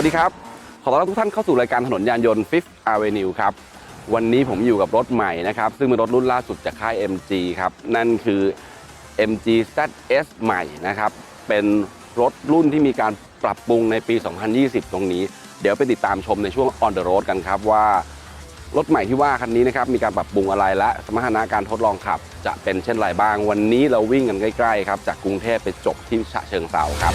วัสดีครับ ขอต้อนรับทุกท่านเข้าสู่รายการถนนยานยนต์ Fifth Avenue ครับ วันนี้ผมอยู่กับรถใหม่นะครับ ซึ่งเป็นรถรุ่นล่าสุดจากค่าย MG ครับ นั่นคือ MG ZS ใหม่นะครับ เป็นรถรุ่นที่มีการปรับปรุงในปี 2020 ตรงนี้ เดี๋ยวไปติดตามชมในช่วง On the Road กันครับว่ารถใหม่ที่ว่าคันนี้นะครับมีการปรับปรุงอะไรและสมรรถนะการทดลองขับ จะเป็นเช่นไรบ้าง วันนี้เราวิ่งกันใกล้ๆครับจากกรุงเทพไปจบที่ฉะเชิงเทราครับ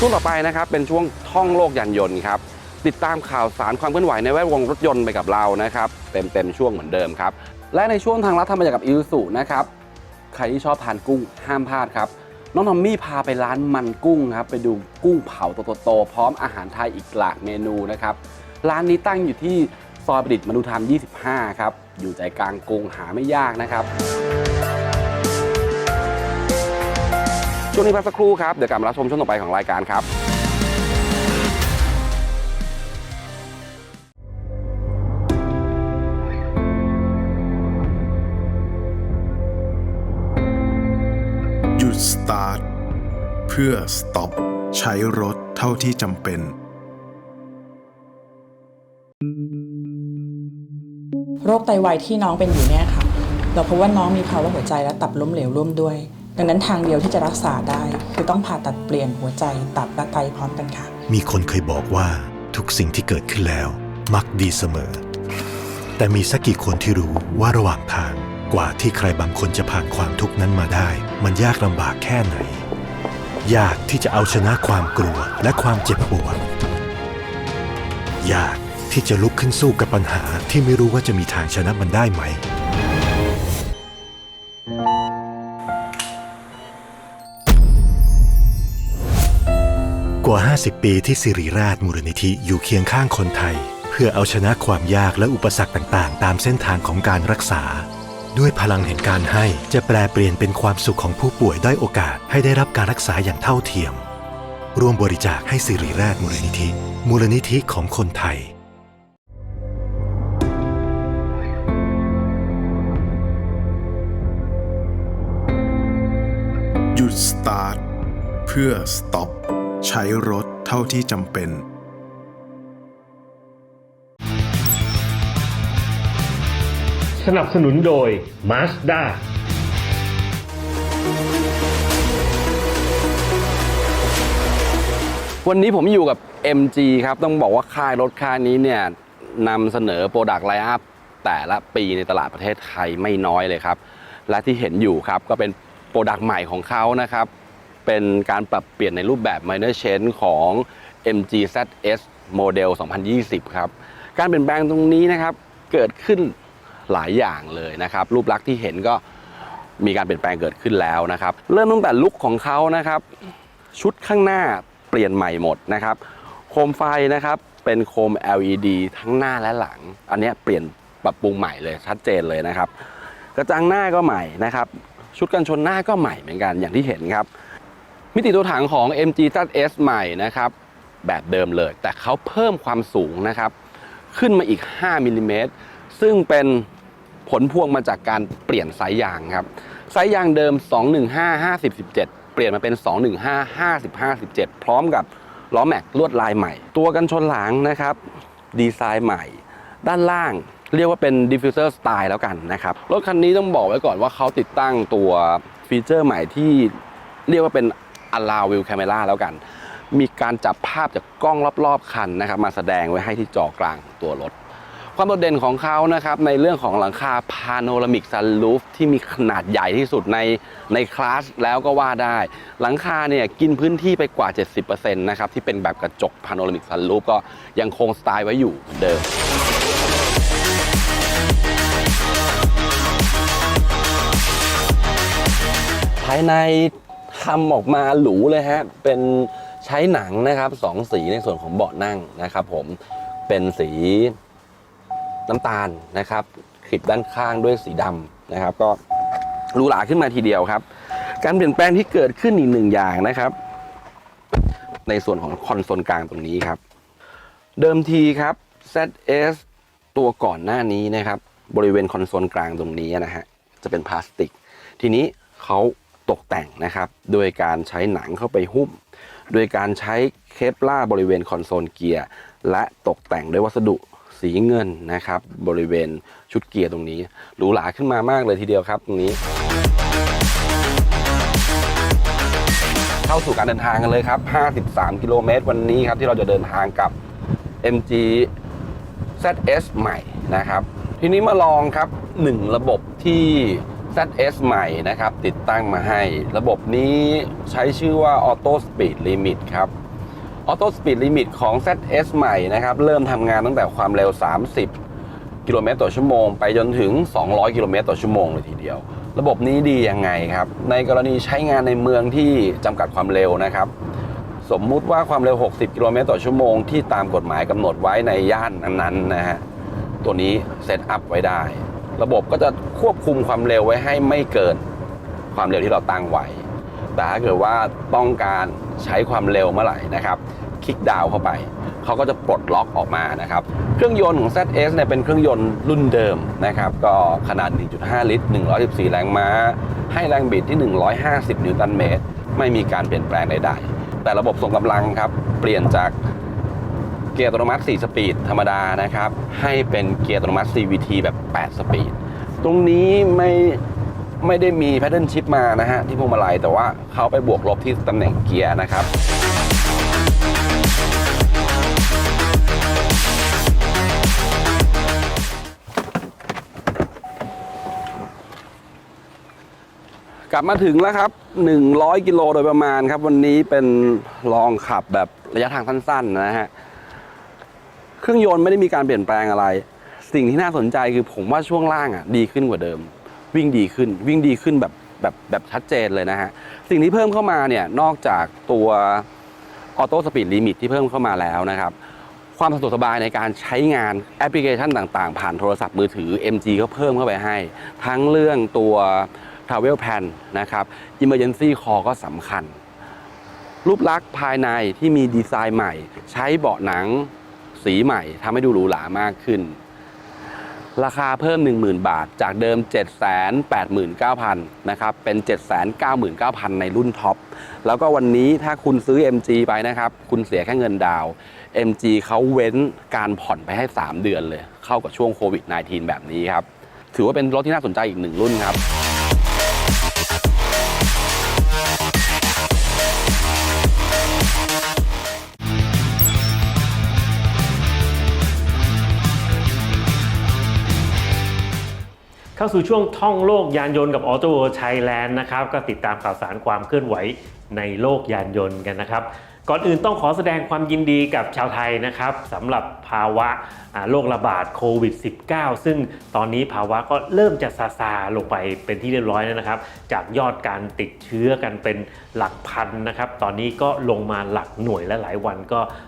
ช่วงต่อไปนะครับเป็นช่วงท่องโลกยานยนต์ครับติดตามข่าวสารความเคลื่อนไหวในแวดวงรถยนต์ไปกับเรานะครับเต็มเต็มๆช่วงเหมือนเดิมครับและในช่วงทางลัดทำมาจากกับอิลสุนะครับใครที่ชอบทานกุ้งห้ามพลาดครับน้องทอมมี่พาไปร้านมันกุ้งครับไปดูกุ้งเผาตัวโตๆพร้อมอาหารไทยอีกหลากเมนูนะครับร้านนี้ตั้งอยู่ที่ซอยประดิษฐ์มนุธรรม 25 ครับ อยู่ใจกลางกรุงหาไม่ยากนะครับ ช่วงนี้พักสักครู่ครับ เดี๋ยวกลับมารับชมช่วงต่อไปของรายการครับ หยุดสตาร์ทเพื่อสต็อปใช้รถเท่าที่จำเป็น โรคไตวายที่น้องเป็นอยู่เนี่ยค่ะ เราพบว่าน้องมีภาวะหัวใจและตับล้มเหลวร่วมด้วย ดังนั้นทางเดียวที่จะรักษาได้ คือต้องผ่าตัดเปลี่ยนหัวใจตับและไตพร้อมกันค่ะ มีคนเคยบอกว่าทุกสิ่งที่เกิดขึ้นแล้ว มักดีเสมอ แต่มีสักกี่คนที่รู้ว่าระหว่างทางกว่าที่ใครบางคนจะผ่านความทุกข์นั้นมาได้ มันยากลำบากแค่ไหน ยากที่จะเอาชนะความกลัวและความเจ็บปวดยากที่จะลุกขึ้นสู้กับปัญหาที่ไม่รู้ว่าจะมีทางชนะมันได้ไหม กว่า 50 ปีที่สิริราชมูลนิธิอยู่เคียงข้างคนไทย เพื่อเอาชนะความยากและอุปสรรคต่างๆ ตามเส้นทางของการรักษา ด้วยพลังแห่งการให้จะแปลเปลี่ยนเป็นความสุขของผู้ป่วยได้อยโอกาสให้ได้รับการรักษาอย่างเท่าเทียม ร่วมบริจาคให้สิริราชมูลนิธิ มูลนิธิของคนไทยหยุดสตาร์ทเพื่อสต็อป ใช้รถเท่าที่จำเป็น สนับสนุนโดย Mazda วันนี้ผมอยู่กับ MG ครับ ต้องบอกว่าค่ายรถค่ายนี้เนี่ยนำเสนอโปรดักต์ไลน์อัพแต่ละปีในตลาดประเทศไทยไม่น้อยเลยครับ และที่เห็นอยู่ครับก็เป็นโปรดักต์ใหม่ของเขานะครับ เป็นการปรับเปลี่ยนในรูปแบบ minor change ของ MG ZS โมเดล 2020 ครับ การเปลี่ยนแปลงตรงนี้นะครับ เกิดขึ้นหลายอย่างเลยนะครับ รูปลักษณ์ที่เห็นก็มีการเปลี่ยนแปลงเกิดขึ้นแล้วนะครับ เริ่มตั้งแต่ลุคของเขานะครับ ชุดข้างหน้าเปลี่ยนใหม่หมดนะครับ โคมไฟนะครับเป็นโคม LED ทั้งหน้าและหลัง อันนี้เปลี่ยนปรับปรุงใหม่เลยชัดเจนเลยนะครับ กระจังหน้าก็ใหม่นะครับ ชุดกันชนหน้าก็ใหม่เหมือนกันอย่างที่เห็นครับ มิติตัวถังของ MG ZS ใหม่นะครับแบบเดิมเลย แต่เขาเพิ่มความสูงนะครับ ขึ้นมาอีก 5มิลลิเมตรซึ่งเป็นผลพวงมาจากการเปลี่ยนไซส์ยางครับไซส์ยางเดิม 215 50 17 เปลี่ยนมาเป็น 215 50 57 พร้อมกับล้อแม็กลวดลายใหม่ ตัวกันชนหลังนะครับ ดีไซน์ใหม่ ด้านล่างเรียกว่าเป็น diffuser style แล้วกันนะครับ รถคันนี้ต้องบอกไว้ก่อนว่าเขาติดตั้งตัวฟีเจอร์ใหม่ที่เรียกว่าเป็น allow view camera แล้วกัน มีการจับภาพจากกล้องรอบๆ คันนะครับมาแสดงไว้ให้ที่จอกลางตัวรถ ความโดดเด่นของเขานะครับในเรื่องของหลังคาพาโนรามิกซันลูฟที่มีขนาดใหญ่ที่สุดในในคลาสแล้วก็ว่าได้ หลังคาเนี่ยกินพื้นที่ไปกว่า 70%นะครับที่เป็นแบบกระจกพาโนรามิกซันลูฟก็ยังคงสไตล์ไว้อยู่เหมือนเดิมภายใน ทำออกมาหรูเลยฮะ เป็นใช้หนังนะครับสองสีในส่วนของเบาะนั่งนะครับ ผมเป็นสีน้ำตาลนะครับคลิปด้านข้างด้วยสีดำนะครับ ก็หรูหราขึ้นมาทีเดียวครับ การเปลี่ยนแปลงที่เกิดขึ้นอีกหนึ่งอย่างนะครับ ในส่วนของคอนโซลกลางตรงนี้ครับ เดิมทีครับ ZS ตัวก่อนหน้านี้นะครับ บริเวณคอนโซลกลางตรงนี้นะฮะจะเป็นพลาสติก ทีนี้เขา ตกแต่งนะครับโดยการใช้หนังเข้าไปหุ้ม โดยการใช้เคปล่าบริเวณคอนโซลเกียร์ และตกแต่งด้วยวัสดุสีเงินนะครับ บริเวณชุดเกียร์ตรงนี้หรูหราขึ้นมามากเลยทีเดียวครับตรงนี้ เข้าสู่การเดินทางกันเลยครับ 53 กิโลเมตรวันนี้ครับ ที่เราจะเดินทางกับ MG ZS ใหม่นะครับ ทีนี้มาลองครับ 1 ระบบที่ ZS ใหม่นะครับ ติดตั้งมาให้ ระบบนี้ใช้ชื่อว่า Auto Speed Limit ครับ Auto Speed Limit ของ ZS ใหม่นะครับ เริ่มทำงานตั้งแต่ความเร็ว 30 กิโลเมตรต่อชั่วโมง ไปจนถึง 200 กิโลเมตรต่อชั่วโมงเลยทีเดียว ระบบนี้ดียังไงครับ ในกรณีใช้งานในเมืองที่จำกัดความเร็วนะครับ สมมุติว่าความเร็ว 60 กิโลเมตรต่อชั่วโมงที่ตามกฎหมายกำหนดไว้ในย่านนั้นๆนะฮะ ตัวนี้เซตอัพไว้ได้ ระบบก็จะควบคุมความเร็วไว้ให้ไม่เกินความเร็วที่เราตั้งไว้ แต่ถ้าเกิดว่าต้องการใช้ความเร็วเมื่อไหร่นะครับ คลิกดาวน์เข้าไป เขาก็จะปลดล็อกออกมานะครับ เครื่องยนต์ของ ZS เนี่ยเป็นเครื่องยนต์รุ่นเดิมนะครับ ก็ขนาด 1.5 ลิตร 114 แรงม้า ให้แรงบิดที่ 150 นิวตันเมตร ไม่มีการเปลี่ยนแปลงใดๆ แต่ระบบส่งกำลังครับ เปลี่ยนจาก เกียร์อัตโนมัติ 4 สปีดธรรมดานะครับ ให้เป็นเกียร์อัตโนมัติ CVT แบบ 8 สปีด ตรงนี้ไม่ไม่ได้มีแพทเทิร์นชิปมานะฮะที่พวงมาลัยแต่ว่าเขาไปบวกลบที่ตำแหน่งเกียร์นะครับกลับมาถึงแล้วครับ 100 กิโลโดยประมาณครับ วันนี้เป็นลองขับแบบระยะทางสั้นๆนะฮะ เครื่องยนต์ไม่ได้มีการเปลี่ยนแปลงอะไร สิ่งที่น่าสนใจคือผมว่าช่วงล่างอะดีขึ้นกว่าเดิม วิ่งดีขึ้นวิ่งดีขึ้นแบบแบบแบบชัดเจนเลยนะฮะ สิ่งที่เพิ่มเข้ามาเนี่ยนอกจากตัวออโต้สปีดลิมิตที่เพิ่มเข้ามาแล้วนะครับ ความสะดวกสบายในการใช้งานแอปพลิเคชันต่างๆ ผ่านโทรศัพท์มือถือ MG ก็เพิ่มเข้าไปให้ ทั้งเรื่องตัว Travel Plan นะครับ Emergency Call ก็สำคัญ รูปลักษณ์ภายในที่มีดีไซน์ใหม่ ใช้เบาะหนัง สีใหม่ทำให้ดูหรูหรามากขึ้น ราคาเพิ่ม 10,000 บาท จากเดิม 789,000นะครับเป็น 799,000 ในรุ่นท็อป แล้วก็วันนี้ถ้าคุณซื้อ MG ไปนะครับ คุณเสียแค่เงินดาว MG เขาเว้นการผ่อนไปให้ 3 เดือนเลย เข้ากับช่วงโควิด -19 แบบนี้ครับ ถือว่าเป็นรถที่น่าสนใจอีกหนึ่งรุ่นครับ เข้าสู่ช่วงท่องโลกยานยนต์กับ Auto World Thailand นะครับก็ติดตามข่าวสารความเคลื่อนไหวในโลกยานยนต์กันนะครับ ก่อนอื่นต้องขอแสดงความยินดีกับชาวไทยนะครับสำหรับภาวะโรคระบาดโควิด -19 ซึ่งตอนนี้ภาวะก็เริ่มจะซาซาลงไปเป็นที่เรียบร้อยแล้วนะครับ จากยอดการติดเชื้อกันเป็นหลักพันนะครับ ตอนนี้ก็ลงมาหลักหน่วยและหลายวันก็เ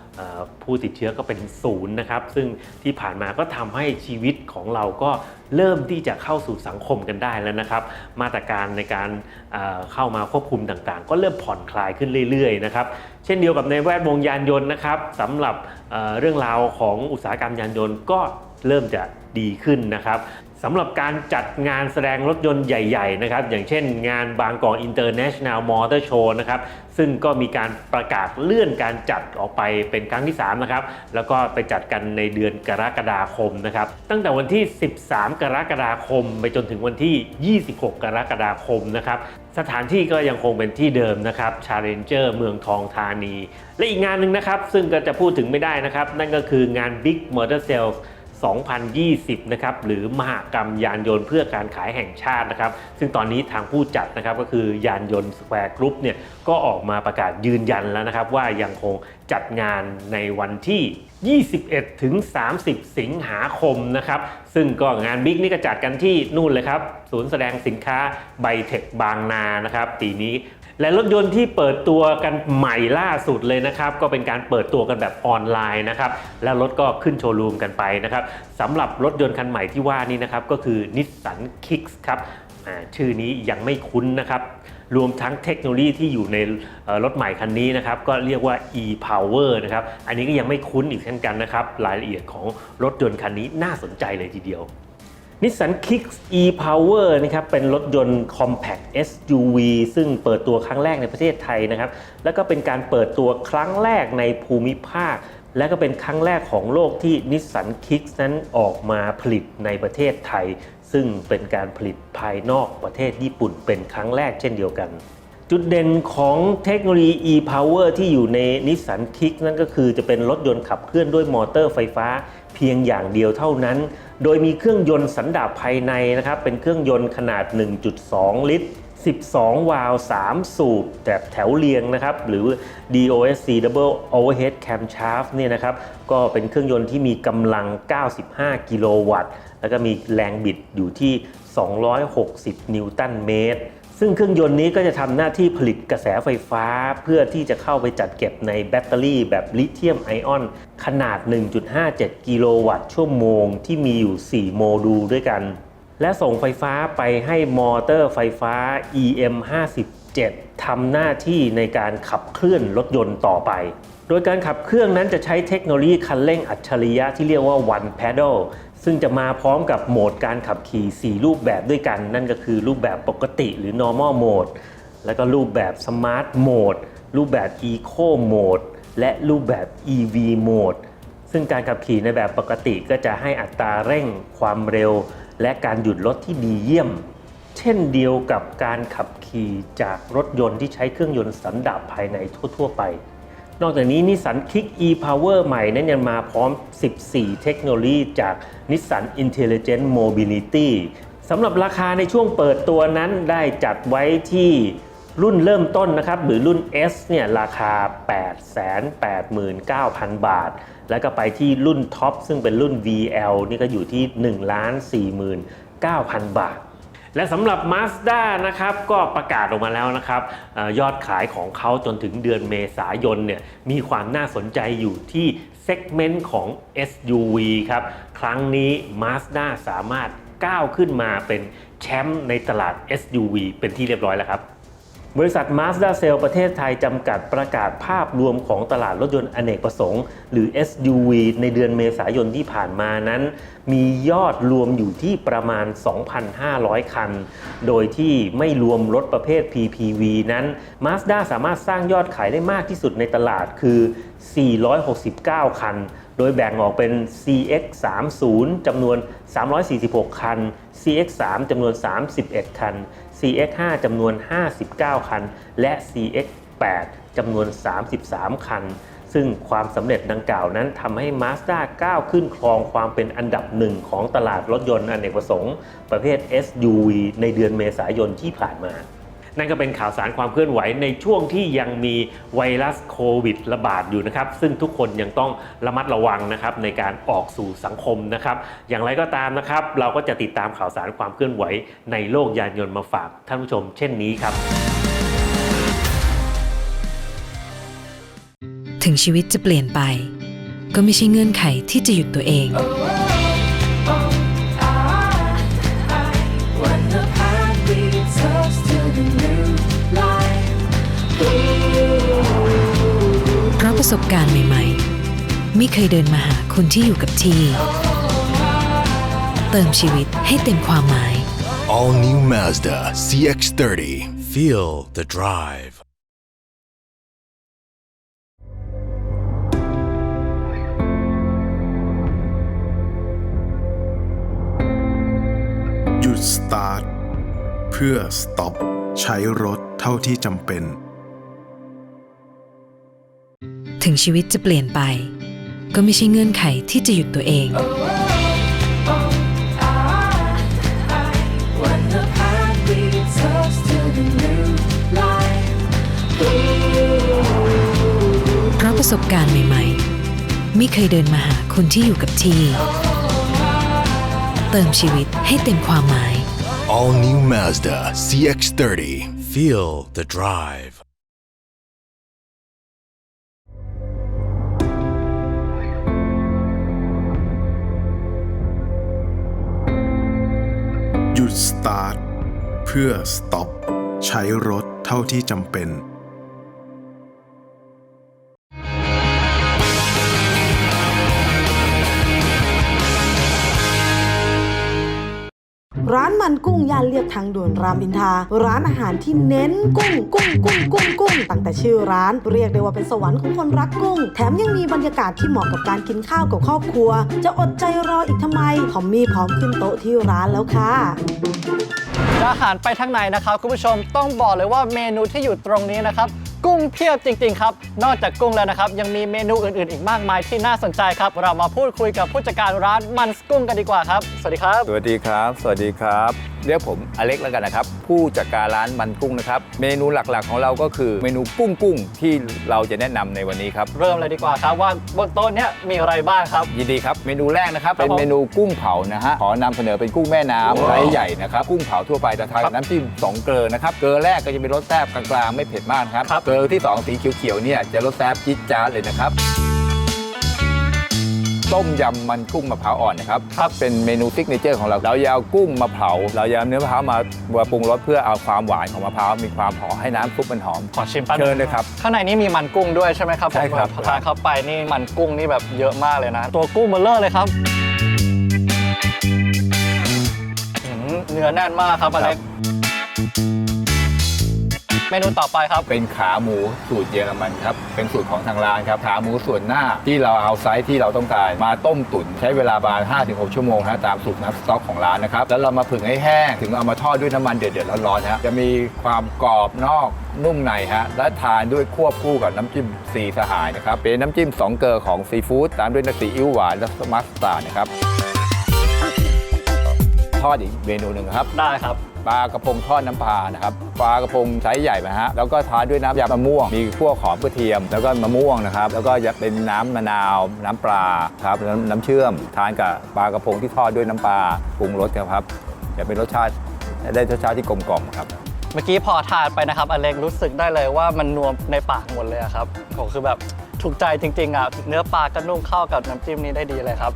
ผู้ติดเชื้อก็เป็นศูนย์นะครับ ซึ่งที่ผ่านมาก็ทำให้ชีวิตของเราก็เริ่มที่จะเข้าสู่สังคมกันได้แล้วนะครับ มาตรการในการเเข้ามาควบคุมต่างๆ ก็เริ่มผ่อนคลายขึ้นเรื่อยๆนะครับ เช่นเดียวกับในแวดวงยานยนต์นะครับสำหรับเเรื่องราวของอุตสาหกรรมยานยนต์ก็เริ่มจะดีขึ้นนะครับ สำหรับการจัดงานแสดงรถยนต์ใหญ่ ๆ นะครับ อย่างเช่นงานบางกอก International Motor Show นะครับ ซึ่งก็มีการประกาศเลื่อนการจัดออกไปเป็นครั้งที่ 3 นะครับ แล้วก็ไปจัดกันในเดือนกรกฎาคมนะครับ ตั้งแต่วันที่ 13 กรกฎาคม ไปจนถึงวันที่ 26 กรกฎาคมนะครับสถานที่ก็ยังคงเป็นที่เดิมนะครับ Challenger เมืองทองธานี และอีกงานหนึ่งนะครับ ซึ่งก็จะพูดถึงไม่ได้นะครับ นั่นก็คืองาน Big Motor Sales 2020 นะครับ หรือมหกรรมยานยนต์เพื่อการขายแห่งชาตินะครับ ซึ่งตอนนี้ทางผู้จัดนะครับก็คือยานยนต์สแควร์กรุ๊ปเนี่ยก็ออกมาประกาศยืนยันแล้วนะครับ ว่ายังคงจัดงานในวันที่ 21 ถึง 30 สิงหาคมนะครับ ซึ่งก็งานบิ๊กนี่ก็จัดกันที่นู่นเลยครับ ศูนย์แสดงสินค้าไบเทคบางนานะครับ ปีนี้ และรถยนต์ที่เปิดตัวกันใหม่ล่าสุดเลยนะครับ ก็เป็นการเปิดตัวกันแบบออนไลน์นะครับ แล้วรถก็ขึ้นโชว์รูมกันไปนะครับสำหรับรถยนต์คันใหม่ที่ว่านี้นะครับ ก็คือ Nissan Kicks ครับชื่อนี้ยังไม่คุ้นนะครับรวมทั้งเทคโนโลยีที่อยู่ในรถใหม่คันนี้นะครับ ก็เรียกว่า e-power นะครับ อันนี้ก็ยังไม่คุ้นอีกเช่นกันนะครับ รายละเอียดของรถยนต์คันนี้น่าสนใจเลยทีเดียว Nissan Kicks e-Power นะครับเป็นรถยนต์ compact SUV ซึ่งเปิดตัวครั้งแรกในประเทศไทยนะครับ แล้วก็เป็นการเปิดตัวครั้งแรกในภูมิภาค และก็เป็นครั้งแรกของโลกที่ Nissan Kicks นั้นออกมาผลิตในประเทศไทย ซึ่งเป็นการผลิตภายนอกประเทศญี่ปุ่นเป็นครั้งแรกเช่นเดียวกันจุดเด่นของเทคโนโลยี e-power ที่อยู่ใน Nissan Kick นั่นก็คือจะเป็นรถยนต์ขับเคลื่อนด้วยมอเตอร์ไฟฟ้า เพียงอย่างเดียวเท่านั้น โดยมีเครื่องยนต์สันดาปภายในนะครับ เป็นเครื่องยนต์ขนาด 1.2 ลิตร 12 วาล์ว3สูบแบบแถวเรียงนะครับ หรือ DOSC Double Overhead Camshaft เนี่ยนะครับ ก็เป็นเครื่องยนต์ที่มีกำลัง 95 กิโลวัตต์ แล้วก็มีแรงบิดอยู่ที่ 260 นิวตันเมตร ซึ่งเครื่องยนต์นี้ก็จะทำหน้าที่ผลิตกระแสไฟฟ้า เพื่อที่จะเข้าไปจัดเก็บในแบตเตอรี่แบบลิเธียมไอออน ขนาด 1.57 กิโลวัตต์ชั่วโมง ที่มีอยู่ 4 โมดูลด้วยกัน และส่งไฟฟ้าไปให้มอเตอร์ไฟฟ้า EM 57ทำหน้าที่ในการขับเคลื่อนรถยนต์ต่อไป โดยการขับเครื่องนั้นจะใช้เทคโนโลยีคันเร่งอัจฉริยะที่เรียกว่า One Pedal ซึ่งจะมาพร้อมกับโหมดการขับขี่ 4 รูปแบบด้วยกัน นั่นก็คือรูปแบบปกติหรือ normal mode แล้วก็รูปแบบ smart mode รูปแบบ eco mode และรูปแบบ EV mode ซึ่งการขับขี่ในแบบปกติก็จะให้อัตราเร่งความเร็ว และการหยุดรถที่ดีเยี่ยม เช่นเดียวกับการขับขี่จากรถยนต์ที่ใช้เครื่องยนต์สันดาปภายในทั่ว ๆ ไป นอกจากนี้นิสสัน Kick e-Power ใหม่นั้นยังมาพร้อม 14 เทคโนโลยีจาก Nissan Intelligent Mobility สำหรับราคาในช่วงเปิดตัวนั้นได้จัดไว้ที่รุ่นเริ่มต้นนะครับ หรือรุ่น S เนี่ยราคา 889,000 บาท แล้วก็ไปที่รุ่นท็อปซึ่งเป็นรุ่น VL นี่ก็อยู่ที่ 1,49,000 บาท และสำหรับ Mazda นะครับก็ประกาศออกมาแล้วนะครับอยอดขายของเขาจนถึงเดือนเมษายนเนี่ยมีความน่าสนใจอยู่ที่เซกเมนต์ของ SUV ครับ ครั้งนี้ Mazda สามารถก้าวขึ้นมาเป็นแชมป์ในตลาด SUV เป็นที่เรียบร้อยแล้วครับ บริษัท Mazda c e l l ประเทศไทย จำกัดประกาศภาพรวมของตลาดรถยนต์อเนกประสงค์ หรือ SUV ในเดือนเมษายนที่ผ่านมานั้น มียอดรวมอยู่ที่ประมาณ 2,500 คัน โดยที่ไม่รวมรถประเภท PPV นั้น Mazda สามารถสร้างยอดขายได้มากที่สุดในตลาดคือ 469 คัน โดยแบ่งออกเป็น CX30 จำนวน 346 คัน CX3 จำนวน 31 คัน CX5 จำนวน 59 คัน และ CX8 จำนวน 33 คัน ซึ่งความสำเร็จดังกล่าวนั้นทำให้ Mazda ก้าวขึ้นครองความเป็นอันดับหนึ่งของตลาดรถยนต์อเนกประสงค์ ประเภท SUV ในเดือนเมษายนที่ผ่านมา นั่นก็เป็นข่าวสารความเคลื่อนไหวในช่วงที่ยังมีไวรัสโควิดระบาดอยู่นะครับ ซึ่งทุกคนยังต้องระมัดระวังนะครับในการออกสู่สังคมนะครับ อย่างไรก็ตามนะครับ เราก็จะติดตามข่าวสารความเคลื่อนไหวในโลกยานยนต์มาฝากท่านผู้ชม เช่นนี้ครับ ถึงชีวิตจะเปลี่ยนไป ก็ไม่ใช่เงื่อนไขที่จะหยุดตัวเอง สบการณ์ใหม่ๆ ไม่เคยเดินมาหาคนที่อยู่กับที่ เติมชีวิตให้เต็มความหมาย All new Mazda CX30. Feel the drive หยุดสตาร์ทเพื่อสต็อปใช้รถเท่าที่จำเป็น ถึงชีวิตจะเปลี่ยนไป ก็ไม่ใช่เงื่อนไขที่จะหยุดตัวเอง เพราะประสบการณ์ใหม่ ๆ ไม่เคยเดินมาหาคนที่อยู่กับที่ เติมชีวิตให้เต็มความหมาย All new Mazda CX-30. Feel the drive. หยุดสตาร์ท เพื่อสต็อป ใช้รถเท่าที่จำเป็น ร้านมันกุ้งย่านเรียบทางด่วนรามอินทาร้านอาหารที่เน้นกุ้งกุ้งกุ้งกุ้งกุ้งตั้งแต่ชื่อร้านเรียกได้ว่าเป็นสวรรค์ของคนรักกุ้ง แถมยังมีบรรยากาศที่เหมาะกับการกินข้าวกับครอบครัว จะอดใจรออีกทำไมทอมมี่พร้อมขึ้นโต๊ะที่ร้านแล้วค่ะอาหารไปทางไหนนะครับคุณผู้ชมต้องบอกเลยว่าเมนูที่อยู่ตรงนี้นะครับ กุ้งเพียบจริง ๆ ครับ นอกจากกุ้งแล้วนะครับ ยังมีเมนูอื่น ๆ อีกมากมายที่น่าสนใจครับ เรามาพูดคุยกับผู้จัดการร้านมันกุ้งกันดีกว่าครับ สวัสดีครับ สวัสดีครับ สวัสดีครับ เรียกผมอเล็กแล้วกันนะครับ ผู้จัดการร้านมันกุ้งนะครับ เมนูหลักๆ ของเราก็คือเมนูกุ้งกุ้งที่เราจะแนะนำในวันนี้ครับ เริ่มเลยดีกว่าครับว่าบนโต๊ะเนี้ยมีอะไรบ้างครับ ยินดีครับ เมนูแรกนะครับ ครับเป็นเมนูกุ้งเผานะฮะ ขอนำเสนอเป็นกุ้งแม่น้ำโอ้ไซส์ใหญ่นะครับ กุ้งเผาทั่วไปแต่ทานครักับบน้ำจิ้มสองเกลือนะครับ เกลือแรกก็จะเป็นรสแซ่บกลางๆไม่เผ็ดมากนะครับ ครับ เกลือที่สองสีเขียวๆเนี่ยจะรสแซ่บจิ๊ดจ๊าดเลยนะครับ ต้มยำมันกุ้งมะพร้าวอ่อนนะครับครับเป็นเมนูซิกเนเจอร์ของเรา เราจะเอากุ้งมาเผา เราจะเอาเนื้อมะพร้าวมามาปรุงรสเพื่อเอาความหวานของมะพร้าวมีความหอมให้น้ำซุปมันหอม ขอชิมแป๊บนึงเชิญเลยครับข้างในนี้มีมันกุ้งด้วยใช่ไหมครับผมใช่ครับพอทานเข้าไปนี่มันกุ้งนี่แบบเยอะมากเลยนะ ตัวกุ้งเบลเลอร์เลยครับอืมเนื้อแน่นมากครับอเล็ก เมนูต่อไปครับ เป็นขาหมูสูตรเยอรมันครับ เป็นสูตรของทางร้านครับ ขาหมูส่วนหน้าที่เราเอาไซส์ที่เราต้องการมาต้มตุ๋นใช้เวลาประมาณ5-6 ชั่วโมงนะตามสูตรน้ำสต๊อกของร้านนะครับ แล้วเรามาผึ่งให้แห้ง ถึงเอามาทอดด้วยน้ำมันเดือดๆร้อนๆฮะ จะมีความกรอบนอกนุ่มในฮะ และทานด้วยควบคู่กับน้ำจิ้มซีสหายนะครับ เป็นน้ำจิ้มสองเกลอของซีฟู้ดตามด้วยน้ำซีอิ๊วหวานและมัสตาร์ดนะครับทอดอีกเมนูหนึ่งครับ ได้ครับ ปลากระพงทอดน้ำปลานะครับปลากระพงไซส์ใหญ่นะฮะแล้วก็ทานด้วยน้ำยำมะม่วง มีพวกหอมกระเทียม แล้วก็มะม่วงนะครับ แล้วก็จะเป็นน้ำมะนาว น้ำปลาครับน้ำน้ำเชื่อม ทานกับปลากระพงที่ทอดด้วยน้ำปลาปรุงรสครับจะเป็นรสชาติได้รสชาติที่กลมกล่อมครับเมื่อกี้พอทานไปนะครับอเล็กรู้สึกได้เลยว่ามันนวมในปากหมดเลยครับผมคือแบบถูกใจจริงๆอะเนื้อปลาก็นุ่มเข้ากับน้ำจิ้มนี้ได้ดีเลยครับ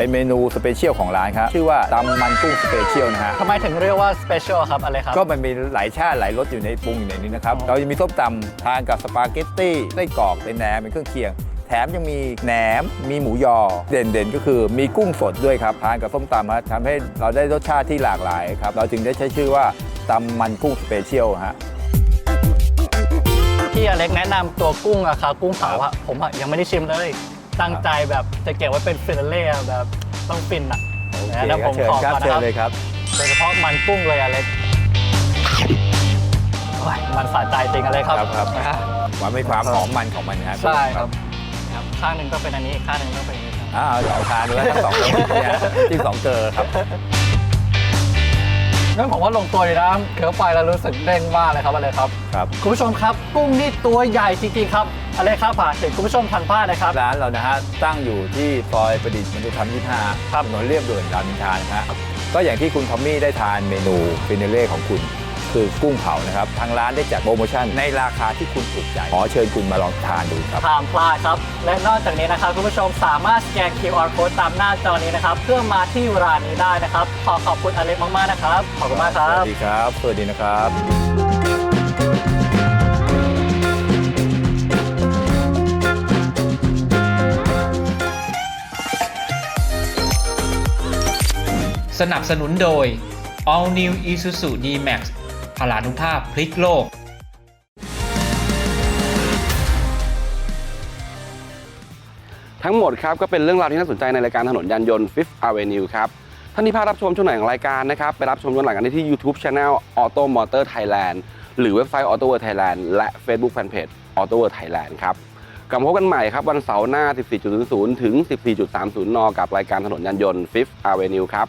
เป็นเมนูสเปเชียลของร้านครับ ชื่อว่าตำมันกุ้งสเปเชียลนะฮะ ทำไมถึงเรียกว่าสเปเชียลครับอะไรครับ ก็มันมีหลายชาติหลายรสอยู่ในปรุงอยู่ในนี้นะครับ เราจะมีส้มตำทานกับสปาเกตตี้ไส้กรอกเป็นแหนมเป็นเครื่องเคียง แถมยังมีแหนมมีหมูยอ เด่นๆ ก็คือมีกุ้งสดด้วยครับทานกับส้มตำฮะทำให้เราได้รสชาติที่หลากหลายครับเราจึงได้ใช้ชื่อว่าตำมันกุ้งสเปเชียลฮะ ที่อเล็กแนะนำตัวกุ้งอะครับกุ้งเผาอะผมอะยังไม่ได้ชิมเลย ตั้งใจแบบจะเก็บไว้เป็นฟิลเล่อะแบบต้องฟินอะโอเคนะแล้วผมเชิญขอครับก่อนเชินะญครับเลยครับโดยเฉพาะมันกุ้งเลยอเล็กโอ้ยมันสะใจจริงอเล็กครับครับครับนะฮะว่ามีความหอมมันของมันครับใช่ครับครับ ข้างหนึ่งก็เป็นอันนี้อีกข้างหนึ่งก็เป็นอันนี้ครับ อ่าเอาเอาทานด้วยทั้งสองเลยเนี่ยจิ้มสองเกลอครับงั้นผมว่าลงตัวดีนะเคี้ยวไปแล้วรู้สึกเด้งมากเลยครับอะไรครับ ครับ คุณผู้ชมครับ กุ้งนี่ตัวใหญ่จริงๆครับ อะไรครับผ่านถึงคุณผู้ชมทางบ้านนะครับ ร้านเรานะฮะตั้งอยู่ที่ซอยประดิษฐ์มนุษยธรรม25ครับถนนเรียบด่วนรามอินทรานะฮะก็อย่างที่คุณทอมมี่ได้ทานเมนูฟินาเล่ของคุณ คือกุ้งเผานะครับ ทางร้านได้จัดโปรโมชั่นในราคาที่คุณถูกใจ ขอเชิญคุณมาลองทานดูครับ ห้ามพลาดครับ และนอกจากนี้นะครับคุณผู้ชมสามารถสแกน QR code ตามหน้าจอนี้นะครับ เพื่อมาที่ร้านนี้ได้นะครับ ขอขอบคุณอเล็กมากๆนะครับ ขอบคุณมากครัสบ วัสดีครับ สวัสดีนะครับ สนับสนุนโดย All New Isuzu D-Max พลานุภาพพลิกโลก ทั้งหมดครับก็เป็นเรื่องราวที่น่าสนใจในรายการถนนยานยนต์ Fifth Avenue ครับท่านที่พลาดรับชมช่วงไหนของรายการนะครับ ไปรับชมย้อนหลังกันได้ที่ YouTube Channel Auto Motor Thailand หรือเว็บไซต์ Auto World Thailand และ Facebook Fanpage Auto World Thailand ครับกลับมาพบกันใหม่ครับ วันเสาร์หน้า 14.00 ถึง 14.30 น กับรายการถนนยานยนต์ Fifth Avenue ครับ